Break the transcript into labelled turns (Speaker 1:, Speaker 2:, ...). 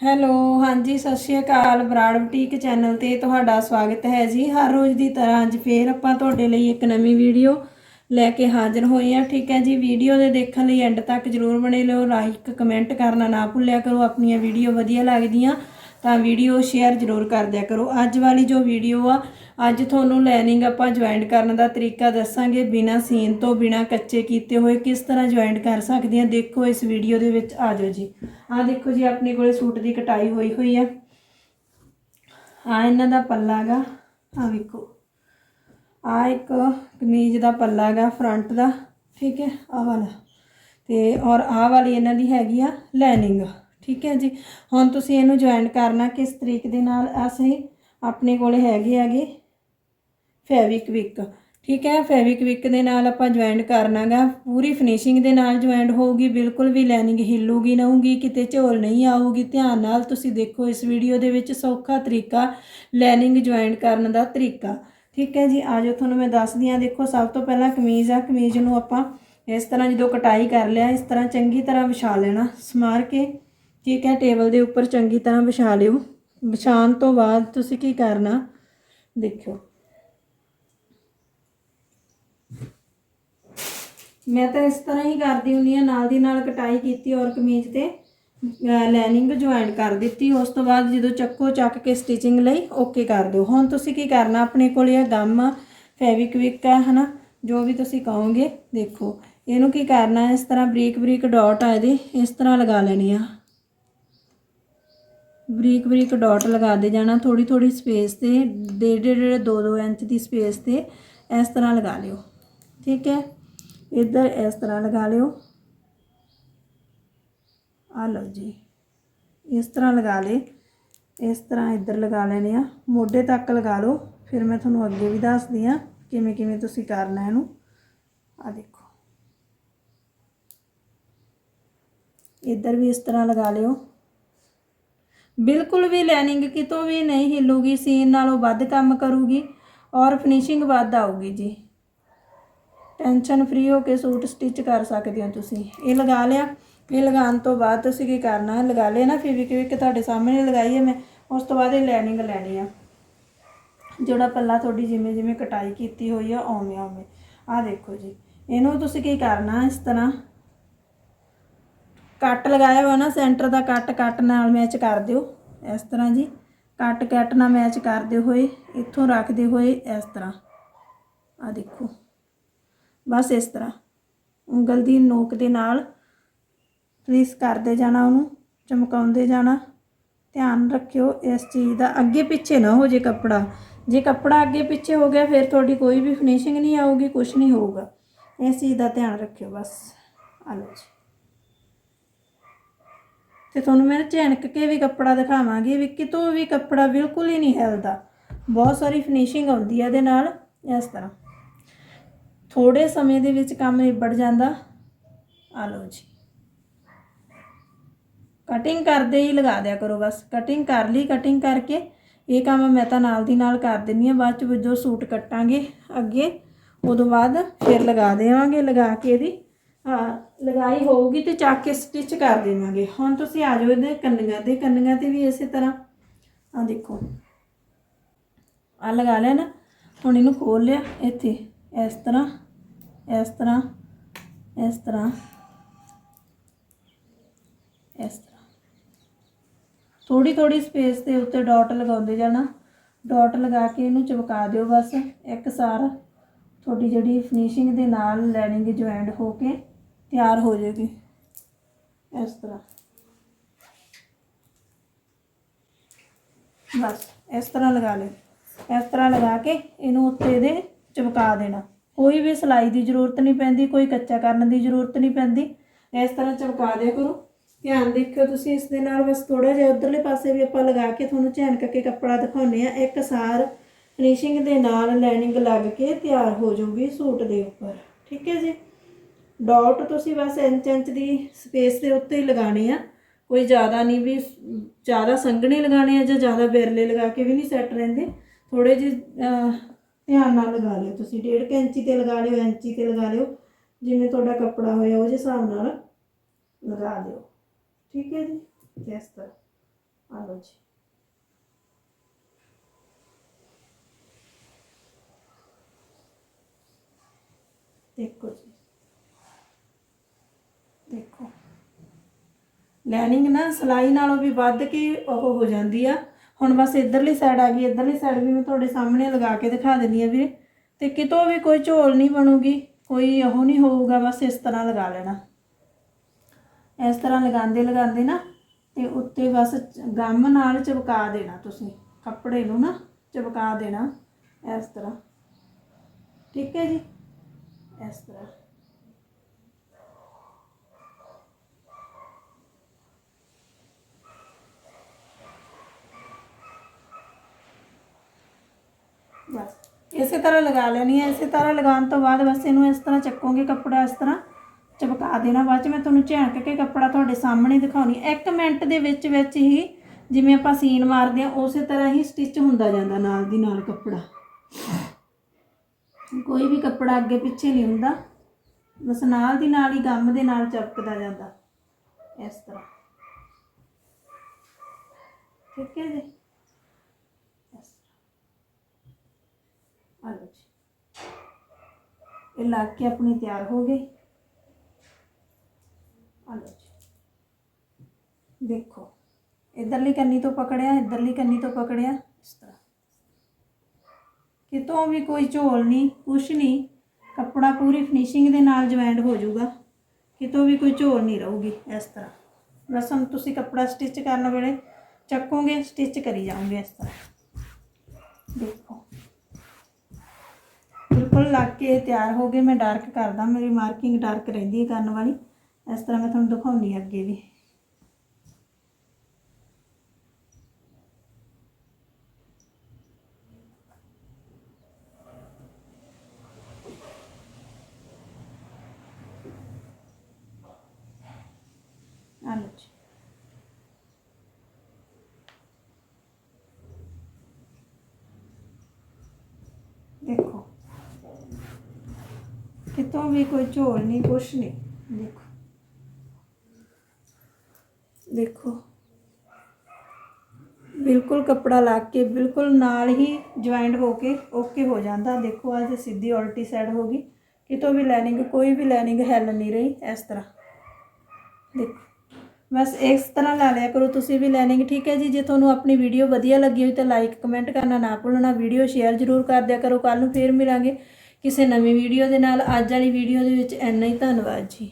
Speaker 1: Hello, ਹਾਂਜੀ, ਸਤਿ ਸ਼੍ਰੀ ਅਕਾਲ ਬਰਾੜ ਬੁਟੀਕ ਚੈਨਲ ਤੇ ਤੁਹਾਡਾ ਸਵਾਗਤ ਹੈ ਜੀ। ਹਰ ਰੋਜ਼ ਦੀ ਤਰ੍ਹਾਂ ਅੱਜ ਫੇਰ ਆਪਾਂ ਤੁਹਾਡੇ ਲਈ ਇੱਕ ਨਵੀਂ ਵੀਡੀਓ ਲੈ ਕੇ ਹਾਜ਼ਰ ਹੋਏ ਹਾਂ। ਠੀਕ ਹੈ ਜੀ, ਵੀਡੀਓ ਦੇ ਦੇਖਣ ਲਈ ਐਂਡ ਤੱਕ ਜਰੂਰ ਬਣੇ ਲਿਓ ਲਾਈਕ ਕਮੈਂਟ ਕਰਨਾ ਨਾ ਭੁੱਲਿਆ ਕਰੋ, ਆਪਣੀਆਂ ਵੀਡੀਓ ਵਧੀਆ ਲੱਗਦੀਆਂ। ਤਾਂ ਵੀਡੀਓ ਸ਼ੇਅਰ ਜਰੂਰ ਕਰ ਦਿਆ ਕਰੋ। ਅੱਜ ਵਾਲੀ ਜੋ ਵੀਡੀਓ ਆ, ਅੱਜ ਤੁਹਾਨੂੰ ਲੈਨਿੰਗ ਆਪਾਂ ਜੁਆਇੰਟ ਕਰਨ ਦਾ ਤਰੀਕਾ ਦੱਸਾਂਗੇ। ਬਿਨਾ ਸੀਨ ਤੋਂ, ਬਿਨਾ ਕੱਚੇ ਕੀਤੇ ਹੋਏ ਕਿਸ ਤਰ੍ਹਾਂ ਜੁਆਇੰਟ ਕਰ ਸਕਦੇ ਆ, ਦੇਖੋ ਇਸ ਵੀਡੀਓ ਦੇ ਵਿੱਚ। ਆ ਜਾਓ ਜੀ। ਆ ਦੇਖੋ ਜੀ, ਆਪਣੇ ਕੋਲੇ ਸੂਟ ਦੀ ਕਟਾਈ ਹੋਈ ਹੋਈ ਆ। ਆ ਇਹਨਾਂ ਦਾ ਪੱਲਾ ਗਾ। ਆ ਵੇਖੋ। ਆ ਇੱਕ ਕਮੀਜ਼ ਦਾ ਪੱਲਾ ਗਾ ਫਰੰਟ ਦਾ। ਠੀਕ ਹੈ ਆ ਵਾਲਾ। ਤੇ ਔਰ ਆਹ ਵਾਲੀ ਇਹਨਾਂ ਦੀ ਹੈਗੀ ਆ ਲੈਨਿੰਗ ਠੀਕ ਹੈ ਜੀ। ਹੁਣ ਤੁਸੀਂ ਇਹਨੂੰ ਜੁਆਇਨ ਕਰਨਾ ਕਿਸ ਤਰੀਕ ਦੇ ਨਾਲ? ਅਸੀਂ ਆਪਣੇ ਕੋਲ ਹੈਗੇ ਹੈਗੇ ਫੈਵਿਕਵਿਕ ਠੀਕ ਹੈ ਫੈਵਿਕਵਿਕ ਦੇ ਨਾਲ ਆਪਾਂ ਜੁਆਇਨ ਕਰਨਾਗਾ। ਪੂਰੀ ਫਿਨਿਸ਼ਿੰਗ ਦੇ ਨਾਲ ਜੁਆਇਨ ਹੋਊਗੀ, ਬਿਲਕੁਲ ਵੀ ਲਾਈਨਿੰਗ ਹਿੱਲੂਗੀ ਨਾ ਹੋਊਗੀ ਕਿਤੇ ਝੋਲ ਨਹੀਂ ਆਊਗੀ। ਧਿਆਨ ਨਾਲ ਤੁਸੀਂ ਦੇਖੋ ਇਸ ਵੀਡੀਓ ਦੇ ਵਿੱਚ ਸੌਖਾ ਤਰੀਕਾ ਲਾਈਨਿੰਗ ਜੁਆਇਨ ਕਰਨ ਦਾ ਤਰੀਕਾ। ਠੀਕ ਹੈ ਜੀ ਆਜੋ ਤੁਹਾਨੂੰ ਮੈਂ ਦੱਸਦੀ ਹਾਂ। ਦੇਖੋ, ਸਭ ਤੋਂ ਪਹਿਲਾਂ ਕਮੀਜ਼ ਆ। ਕਮੀਜ਼ ਨੂੰ ਆਪਾਂ ਇਸ ਤਰ੍ਹਾਂ ਜਦੋਂ ਕਟਾਈ ਕਰ ਲਿਆ, ਇਸ ਤਰ੍ਹਾਂ ਚੰਗੀ ਤਰ੍ਹਾਂ ਵਿਛਾ ਲੈਣਾ, ਸਮਾਰ ਕੇ। ਠੀਕ ਹੈ, ਟੇਬਲ ਦੇ ਉੱਪਰ ਚੰਗੀ ਤਰ੍ਹਾਂ ਵਿਛਾ ਲਿਓ। ਵਿਛਾਉਣ ਤੋਂ ਬਾਅਦ ਤੁਸੀਂ ਕੀ ਕਰਨਾ? ਦੇਖਿਓ। ਮੈਂ ਤਾਂ ਇਸ ਤਰ੍ਹਾਂ ਹੀ ਕਰਦੀ ਹੁੰਦੀ ਆ ਨਾਲ ਦੀ ਨਾਲ ਕਟਾਈ ਕੀਤੀ ਔਰ ਕਮੀਜ਼ ਤੇ ਲਾਈਨਿੰਗ ਜੁਆਇਨ ਕਰ ਦਿੱਤੀ। ਉਸ ਤੋਂ ਬਾਅਦ ਜਦੋਂ ਚੱਕੋ, ਚੱਕ ਕੇ ਸਟਿਚਿੰਗ ਲਈ ਓਕੇ ਕਰ ਦਿਓ। ਹੁਣ ਤੁਸੀਂ ਕੀ ਕਰਨਾ? ਆਪਣੇ ਕੋਲ ਇਹ ਗਮ ਫੈਵਿਕਵਿਕ ਹੈ, ਹਨਾ? ਜੋ ਵੀ ਤੁਸੀਂ ਕਹੋਗੇ, ਦੇਖੋ। ਇਹਨੂੰ ਕੀ ਕਰਨਾ? ਇਸ ਤਰ੍ਹਾਂ ਬਰੀਕ ਬਰੀਕ ਡਾਟ ਆ ਇਹਦੇ। ਇਸ ਤਰ੍ਹਾਂ ਲਗਾ ਲੈਣੀ ਆ। ਬਰੀਕ ਬਰੀਕ ਡਾਟ ਲਗਾ ਦੇ ਜਾਣਾ ਥੋੜੀ ਥੋੜੀ ਸਪੇਸ ਤੇ, ਡੇਢ ਡੇਢ 2-2 ਇੰਚ ਦੀ ਸਪੇਸ ਤੇ ਇਸ ਤਰ੍ਹਾਂ ਲਗਾ ਲਿਓ। ਠੀਕ ਹੈ? ਇੱਧਰ ਇਸ ਤਰ੍ਹਾਂ ਲਗਾ ਲਿਓ। ਆ ਲਓ ਜੀ। ਇਸ ਤਰ੍ਹਾਂ ਲਗਾ ਲੇ ਇਸ ਤਰ੍ਹਾਂ ਇੱਧਰ ਲਗਾ ਲੈਣੇ ਆ। ਮੋਢੇ ਤੱਕ ਲਗਾ ਲਓ। ਫਿਰ ਮੈਂ ਤੁਹਾਨੂੰ ਅੱਗੇ ਵੀ ਦੱਸਦੀ ਆ ਕਿਵੇਂ ਕਿਵੇਂ ਤੁਸੀਂ ਕਰਨਾ ਇਹਨੂੰ। ਆ ਦੇਖੋ। ਇੱਧਰ ਵੀ ਇਸ ਤਰ੍ਹਾਂ ਲਗਾ ਲਿਓ। ਬਿਲਕੁਲ ਵੀ ਲਾਈਨਿੰਗ ਕਿਤੋਂ ਵੀ ਨਹੀਂ ਹਿੱਲੂਗੀ, ਸੀਨ ਨਾਲੋਂ ਵੱਧ ਕੰਮ ਕਰੂਗੀ ਔਰ ਫਿਨਿਸ਼ਿੰਗ ਵੱਧ ਆਊਗੀ ਜੀ। ਟੈਨਸ਼ਨ ਫ੍ਰੀ ਹੋ ਕੇ ਸੂਟ ਸਟਿਚ ਕਰ ਸਕਦੇ ਹੋ ਤੁਸੀਂ। ਇਹ ਲਗਾ ਲਿਆ। ਇਹ ਲਗਾਉਣ ਤੋਂ ਬਾਅਦ ਤੁਸੀਂ ਕੀ ਕਰਨਾ? ਲਗਾ ਲਿਆ ਨਾ ਫੇਵਿਕ ਤੁਹਾਡੇ ਸਾਹਮਣੇ ਲਗਾਈ ਹੈ ਮੈਂ, ਉਸ ਤੋਂ ਬਾਅਦ ਇਹ ਲੈਨਿੰਗ ਲੈਣੀ ਆ। ਜਿਹੜਾ ਪੱਲਾ ਤੁਹਾਡੀ ਜਿਵੇਂ ਜਿਵੇਂ ਕਟਾਈ ਕੀਤੀ ਹੋਈ ਆ ਓਵੇਂ ਓਵੇਂ ਆ ਦੇਖੋ ਜੀ। ਇਹਨੂੰ ਤੁਸੀਂ ਕੀ ਕਰਨਾ? ਇਸ ਤਰ੍ਹਾਂ ਕੱਟ ਲਗਾਇਆ ਹੋਇਆ ਨਾ ਸੈਂਟਰ ਦਾ ਕੱਟ ਕੱਟ ਨਾਲ ਮੈਚ ਕਰ ਦਿਓ ਇਸ ਤਰ੍ਹਾਂ ਜੀ। ਕੱਟ ਕੱਟ ਨਾਲ ਮੈਚ ਕਰਦੇ ਹੋਏ, ਇੱਥੋਂ ਰੱਖਦੇ ਹੋਏ ਇਸ ਤਰ੍ਹਾਂ। ਆ ਦੇਖੋ, ਬਸ ਇਸ ਤਰ੍ਹਾਂ। ਉਂਗਲ ਦੀ ਨੋਕ ਦੇ ਨਾਲ ਪਲੀਸ ਕਰਦੇ ਜਾਣਾ ਉਹਨੂੰ, ਚਮਕਾਉਂਦੇ ਜਾਣਾ। ਧਿਆਨ ਰੱਖਿਓ ਇਸ ਚੀਜ਼ ਦਾ, ਅੱਗੇ ਪਿੱਛੇ ਨਾ ਹੋ ਜੇ ਕੱਪੜਾ। ਜੇ ਕੱਪੜਾ ਅੱਗੇ ਪਿੱਛੇ ਹੋ ਗਿਆ, ਫਿਰ ਤੁਹਾਡੀ ਕੋਈ ਵੀ ਫਿਨਿਸ਼ਿੰਗ ਨਹੀਂ ਆਊਗੀ ਕੁਝ ਨਹੀਂ ਹੋਊਗਾ। ਇਸ ਚੀਜ਼ ਦਾ ਧਿਆਨ ਰੱਖਿਓ ਬਸ। ਆ ਲਓ ਜੀ। ਤੇ ਤੁਹਾਨੂੰ ਮੈਂ ਝਣਕ ਕੇ ਵੀ ਕੱਪੜਾ ਦਿਖਾਵਾਂਗੀ ਵੀ ਕਿਤੋਂ ਵੀ ਕੱਪੜਾ ਬਿਲਕੁਲ ਹੀ ਨਹੀਂ ਹਿਲਦਾ। ਬਹੁਤ ਸਾਰੀ ਫਿਨਿਸ਼ਿੰਗ ਆਉਂਦੀ ਹੈ ਇਹਦੇ ਨਾਲ, ਇਸ ਤਰ੍ਹਾਂ। ਥੋੜੇ ਸਮੇਂ ਦੇ ਵਿੱਚ ਕੰਮ ਨਿਬੜ ਜਾਂਦਾ। ਆ ਲਓ ਜੀ। ਕਟਿੰਗ ਕਰਦੇ ਹੀ ਲਗਾ ਦਿਆ ਕਰੋ ਬਸ। ਕਟਿੰਗ ਕਰ ਲਈ ਕਟਿੰਗ ਕਰਕੇ। ਇਹ ਕੰਮ ਮੈਂ ਤਾਂ ਨਾਲ ਦੀ ਨਾਲ ਕਰ ਦਿੰਨੀ ਆ, ਬਾਅਦ ਚ ਜੋ ਸੂਟ ਕੱਟਾਂਗੇ ਅੱਗੇ, ਉਦੋਂ ਬਾਅਦ ਫਿਰ ਲਗਾ ਦੇਵਾਂਗੇ, ਲਗਾ ਕੇ ਇਹਦੀ। ਲਗਾਈ ਹੋਊਗੀ ਤੇ ਚੱਕ ਕੇ ਸਟਿਚ ਕਰ ਦੇਵਾਂਗੇ। ਹੁਣ ਤੁਸੀਂ ਆ ਜਾਓ ਇਹਦੇ ਕੰਨੀਆਂ ਤੇ ਕੰਨੀਆਂ ਤੇ ਵੀ ਇਸੇ ਤਰ੍ਹਾਂ। ਆ ਦੇਖੋ। ਆ ਲਗਾ ਲਿਆ ਨਾ, ਹੁਣ ਇਹਨੂੰ ਖੋਲ ਲਿਆ, ਇੱਥੇ। ਇਸ ਤਰ੍ਹਾਂ ਇਸ ਤਰ੍ਹਾਂ ਇਸ ਤਰ੍ਹਾਂ। ਇਸ ਤਰ੍ਹਾਂ। ਥੋੜੀ ਥੋੜੀ ਸਪੇਸ ਦੇ ਉੱਤੇ ਡਾਟ ਲਗਾਉਂਦੇ ਜਾਣਾ। ਡਾਟ ਲਗਾ ਕੇ ਇਹਨੂੰ ਚਮਕਾ ਦਿਓ ਬਸ। ਇੱਕ ਸਾਰ ਤੁਹਾਡੀ ਜਿਹੜੀ ਫਿਨਿਸ਼ਿੰਗ ਦੇ ਨਾਲ ਲਾਈਨਿੰਗ ਜੁਆਇੰਟ ਹੋ ਕੇ। ਤਿਆਰ ਹੋ ਜਾਏਗੀ। ਇਸ ਤਰ੍ਹਾਂ। ਬਸ, ਇਸ ਤਰ੍ਹਾਂ ਲਗਾ ਲੈ। ਇਸ ਤਰ੍ਹਾਂ ਲਗਾ ਕੇ ਇਹਨੂੰ ਉੱਤੇ ਦੇ ਚਮਕਾ ਦੇਣਾ। ਕੋਈ ਵੀ ਸਿਲਾਈ ਦੀ ਜ਼ਰੂਰਤ ਨਹੀਂ ਪੈਂਦੀ, ਕੋਈ ਕੱਚਾ ਕਰਨ ਦੀ ਜ਼ਰੂਰਤ ਨਹੀਂ ਪੈਂਦੀ। ਇਸ ਤਰ੍ਹਾਂ ਚਮਕਾ ਦਿਆ ਕਰੋ। ਧਿਆਨ ਦੇਖਿਓ ਤੁਸੀਂ ਇਸ ਦੇ ਨਾਲ। ਬਸ ਥੋੜਾ ਜਿਹਾ ਉਧਰਲੇ ਪਾਸੇ ਵੀ ਆਪਾਂ ਲਗਾ ਕੇ ਤੁਹਾਨੂੰ ਝਣਕ ਕੇ ਕੱਪੜਾ ਦਿਖਾਉਨੇ ਆ ਇੱਕ ਸਾਰ ਫਿਨਿਸ਼ਿੰਗ ਦੇ ਨਾਲ ਲਾਈਨਿੰਗ ਲੱਗ ਕੇ ਤਿਆਰ ਹੋ ਜਾਊਗੀ ਸੂਟ ਦੇ ਉੱਪਰ। ਠੀਕ ਹੈ ਜੀ? ਡਾਟ ਤੁਸੀਂ ਬਸ ਇੰਚ ਇੰਚ ਦੀ ਸਪੇਸ ਦੇ ਉੱਤੇ ਹੀ ਲਗਾਣੇ ਆ। ਕੋਈ ਜ਼ਿਆਦਾ ਨਹੀਂ ਵੀ ਜ਼ਿਆਦਾ ਸੰਘਣੇ ਲਗਾਣੇ ਆ ਜਾਂ ਜ਼ਿਆਦਾ ਬੇਰਲੇ ਲਗਾ ਕੇ ਵੀ ਨਹੀਂ ਸੈੱਟ ਰਹਿੰਦੇ। ਥੋੜੇ ਜਿਹੇ ਧਿਆਨ ਨਾਲ ਲਗਾ ਲਿਓ ਤੁਸੀਂ। ਡੇਢ ਕੁ ਇੰਚੀ ਤੇ ਲਗਾ ਲਿਓ, ਇੰਚੀ ਤੇ ਲਗਾ ਲਿਓ। ਜਿਵੇਂ ਤੁਹਾਡਾ ਕੱਪੜਾ ਹੋਇਆ ਉਹ ਹਿਸਾਬ ਨਾਲ ਲਗਾ ਦਿਓ। ਠੀਕ ਹੈ ਜੀ? ਇਸ ਤਰ੍ਹਾਂ। ਆ ਲਓ ਜੀ। ਦੇਖੋ ਜੀ। ਦੇਖੋ। ਲੈਨਿੰਗ ਨਾ ਸਲਾਈ ਨਾਲੋਂ ਵੀ ਵੱਧ ਕੇ ਉਹ ਹੋ ਜਾਂਦੀ ਆ। ਹੁਣ ਬਸ ਇਧਰਲੀ ਸਾਈਡ ਆ ਗਈ, ਇਧਰਲੀ ਸਾਈਡ ਵੀ ਮੈਂ ਤੁਹਾਡੇ ਸਾਹਮਣੇ ਲਗਾ ਕੇ ਦਿਖਾ ਦਿੰਦੀ ਆ ਵੀਰੇ। ਤੇ ਕਿਤੋਂ ਵੀ ਕੋਈ ਝੋਲ ਨਹੀਂ ਬਣੂਗੀ, ਕੋਈ ਉਹ ਨਹੀਂ ਹੋਊਗਾ, ਬਸ ਇਸ ਤਰ੍ਹਾਂ ਲਗਾ ਲੈਣਾ। ਇਸ ਤਰ੍ਹਾਂ ਲਗਾਉਂਦੇ ਲਗਾਉਂਦੇ ਨਾ, ਤੇ ਉੱਤੇ ਬਸ ਗਮ ਨਾਲ ਚਿਪਕਾ ਦੇਣਾ ਤੁਸੀਂ। ਕੱਪੜੇ ਨੂੰ ਨਾ ਚਿਪਕਾ ਦੇਣਾ, ਇਸ ਤਰ੍ਹਾਂ। ਠੀਕ ਹੈ ਜੀ? ਇਸ ਤਰ੍ਹਾਂ ਬਸ ਇਸੇ ਤਰ੍ਹਾਂ ਲਗਾ ਲੈਣੀ ਹੈ ਇਸੇ ਤਰ੍ਹਾਂ ਲਗਾਉਣ ਤੋਂ ਬਾਅਦ ਬਸ ਇਹਨੂੰ ਇਸ ਤਰ੍ਹਾਂ ਚੱਕੋਗੇ ਕੱਪੜਾ, ਇਸ ਤਰ੍ਹਾਂ ਚਪਕਾ ਦੇਣਾ। ਬਾਅਦ ਚ ਮੈਂ ਤੁਹਾਨੂੰ ਝਾਂਕ ਕੇ ਕੱਪੜਾ ਤੁਹਾਡੇ ਸਾਹਮਣੇ ਦਿਖਾਉਣੀ ਇੱਕ ਮਿੰਟ ਦੇ ਵਿੱਚ ਵਿੱਚ ਹੀ ਜਿਵੇਂ ਆਪਾਂ ਸੀਨ ਮਾਰਦੇ ਆ, ਉਸੇ ਤਰ੍ਹਾਂ ਹੀ ਸਟਿਚ ਹੁੰਦਾ ਜਾਂਦਾ ਨਾਲ ਦੀ ਨਾਲ ਕੱਪੜਾ। ਕੋਈ ਵੀ ਕੱਪੜਾ ਅੱਗੇ ਪਿੱਛੇ ਨਹੀਂ ਹੁੰਦਾ। ਬਸ ਨਾਲ ਦੀ ਨਾਲ ਹੀ ਗਮ ਦੇ ਨਾਲ ਚਪਕਦਾ ਜਾਂਦਾ। ਇਸ ਤਰ੍ਹਾਂ। ਠੀਕ ਹੈ ਜੀ ਇਸ ਤਰ੍ਹਾਂ ਆ ਲਓ ਜੀ ਇਹ ਲੱਗ ਕੇ ਆਪਣੀ ਤਿਆਰ ਹੋ ਗਏ ਆ ਲਓ ਜੀ। ਦੇਖੋ, ਇਧਰਲੀ ਕੰਨੀ ਤੋਂ ਪਕੜਿਆ, ਇਧਰਲੀ ਕੰਨੀ ਤੋਂ ਪਕੜਿਆ, ਇਸ ਤਰ੍ਹਾਂ। ਕਿਤੋਂ ਵੀ ਕੋਈ ਝੋਲ ਨਹੀਂ, ਕੁਛ ਨਹੀਂ, ਕੱਪੜਾ ਪੂਰੀ ਫਿਨਿਸ਼ਿੰਗ ਦੇ ਨਾਲ ਜੁਆਇੰਟ ਹੋ ਜਾਊਗਾ। ਕਿਤੋਂ ਵੀ ਕੋਈ ਝੋਲ ਨਹੀਂ ਰਹੂਗੀ, ਇਸ ਤਰ੍ਹਾਂ। ਬਸ ਹੁਣ ਤੁਸੀਂ ਕੱਪੜਾ ਸਟਿਚ ਕਰਨ ਵੇਲੇ ਚੱਕੋਗੇ ਸਟਿਚ ਕਰੀ ਜਾਓਗੇ, ਇਸ ਤਰ੍ਹਾਂ। ਦੇਖੋ। ਬਿਲਕੁਲ ਲੱਗ ਕੇ ਤਿਆਰ ਹੋ ਗਏ। ਮੈਂ ਡਾਰਕ ਕਰਦਾ। ਮੇਰੀ ਮਾਰਕਿੰਗ ਡਾਰਕ ਰਹਿੰਦੀ ਹੈ ਕਰਨ ਵਾਲੀ। ਇਸ ਤਰ੍ਹਾਂ ਮੈਂ ਤੁਹਾਨੂੰ ਦਿਖਾਉਣੀ ਅੱਗੇ ਵੀ ਆ ਲਓ ਜੀ ਦੇਖੋ ਤੋਂ ਵੀ ਕੋਈ ਝੋਲ ਨਹੀਂ, ਕੁਛ ਨਹੀਂ। ਦੇਖੋ। ਦੇਖੋ। ਬਿਲਕੁਲ ਕੱਪੜਾ ਲਾ ਕੇ, ਬਿਲਕੁਲ ਨਾਲ ਹੀ ਜੁਆਇੰਟ ਹੋ ਕੇ ਓਕੇ ਹੋ ਜਾਂਦਾ। ਦੇਖੋ ਅੱਜ ਸਿੱਧੀ ਉਲਟੀ ਸਾਈਡ ਹੋ ਗਈ, ਕਿਤੋਂ ਵੀ ਲਾਈਨਿੰਗ ਕੋਈ ਵੀ ਲਾਈਨਿੰਗ ਹਿੱਲ ਨਹੀਂ ਰਹੀ ਇਸ ਤਰ੍ਹਾਂ। ਦੇਖੋ। ਬਸ ਇਸ ਤਰ੍ਹਾਂ ਲਾ ਲਿਆ ਕਰੋ, ਤੁਸੀਂ ਵੀ ਲਾਈਨਿੰਗ ਠੀਕ ਹੈ ਜੀ? ਜੇ ਤੁਹਾਨੂੰ ਆਪਣੀ ਵੀਡੀਓ ਵਧੀਆ ਲੱਗੀ ਹੋਈ ਤਾਂ ਲਾਈਕ ਕਮੈਂਟ ਕਰਨਾ ਨਾ ਭੁੱਲਣਾ। ਵੀਡੀਓ ਸ਼ੇਅਰ ਜ਼ਰੂਰ ਕਰ ਦਿਆ ਕਰੋ। ਕੱਲ ਨੂੰ ਫੇਰ ਮਿਲਾਂਗੇ। ਕਿਸੇ ਨਵੀਂ ਵੀਡੀਓ ਦੇ ਨਾਲ ਅੱਜ ਵਾਲੀ ਵੀਡੀਓ ਦੇ ਵਿੱਚ ਇੰਨਾ ਹੀ ਧੰਨਵਾਦ ਜੀ।